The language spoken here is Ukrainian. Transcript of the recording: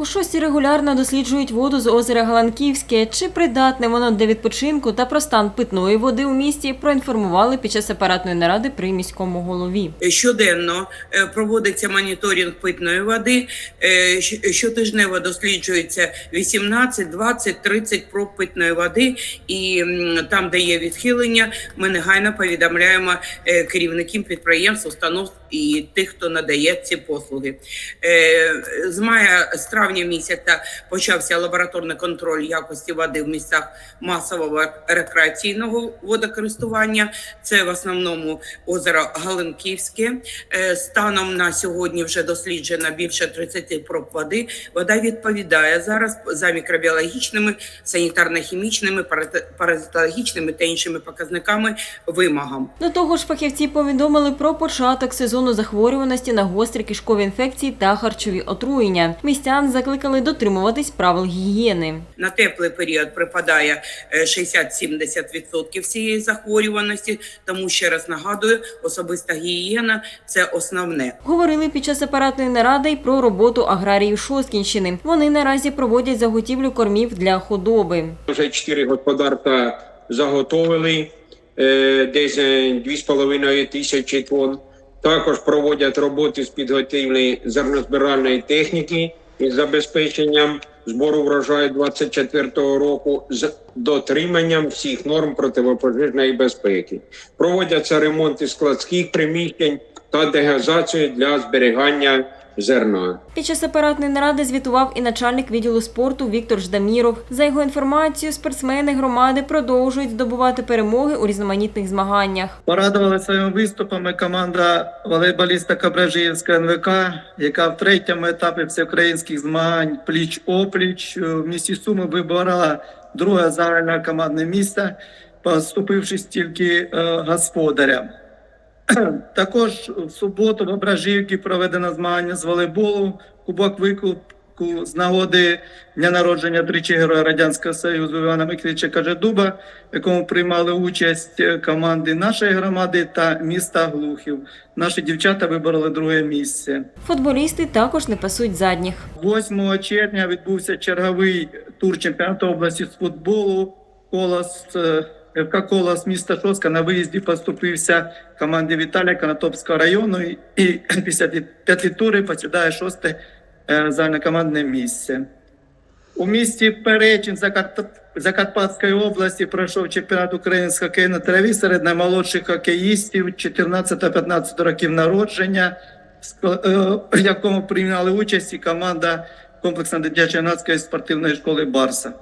У шості регулярно досліджують воду з озера Галанківське. Чи придатне воно для відпочинку та про стан питної води у місті проінформували під час апаратної наради при міському голові. Щоденно е, проводиться моніторинг питної води. е, Щотижнево досліджується 18, 20, 30 проб питної води, і там, де є відхилення, ми негайно повідомляємо е, керівників підприємств, установ і тих, хто надає ці послуги. Е, З мая з травня місяця почався лабораторний контроль якості води в місцях масового рекреаційного водокористування. Це в основному озеро Галинківське. Е, Станом на сьогодні вже досліджено більше 30 проб води. Вода відповідає зараз за мікробіологічними, санітарно-хімічними, паразит- паразитологічними та іншими показниками вимогам. До того ж, фахівці повідомили про початок сезону захворюваності на гострі кишкові інфекції та харчові отруєння. Містян закликали дотримуватись правил гігієни. На теплий період припадає е, 60-70% всієї захворюваності. Тому ще раз нагадую, особиста гігієна це основне. Говорили під час апаратної наради й про роботу аграріїв Шосткінщини. Вони наразі проводять заготівлю кормів для худоби. Вже чотири господарства заготовили е, десь е, 2,5 тисячі тонн. Також проводять роботи з підготівлі зернозбиральної техніки із забезпеченням збору врожаю 24-го року з дотриманням всіх норм противопожежної безпеки. Проводяться ремонти складських приміщень та дегазацію для зберігання зерна. Під час апаратної наради звітував і начальник відділу спорту Віктор Ждаміров. За його інформацією, спортсмени громади продовжують здобувати перемоги у різноманітних змаганнях. Порадували своїми виступами команда волейболіста Кабражиївська НВК, яка в третьому етапі всеукраїнських змагань пліч-опліч е, в місті Суми вибирала друге загальне командне місце, поступившись тільки е, господарям. Також в суботу в Ображівці проведено змагання з волейболу, кубок викупку з нагоди дня народження тричі героя Радянського Союзу Івана Миколаївича Кажедуба, в якому приймали участь е, команди нашої громади та міста Глухів. Наші дівчата вибороли друге місце. Футболісти також не пасуть задніх. 8 червня відбувся черговий тур чемпіонату області з футболу. Колос е, ФК Колос міста Шоска на виїзді поступився команді Віталія Конотопського району і- після п'яти турів посідає шосте е, загальнокомандне місце. У місті Перечин Закарпатської області пройшов чемпіонат України з хокею на траві серед наймолодших хокеїстів 14-15 років народження, е, в якому прийняли участь і команда комплексна дитячо-юнацької спортивної школи Барса.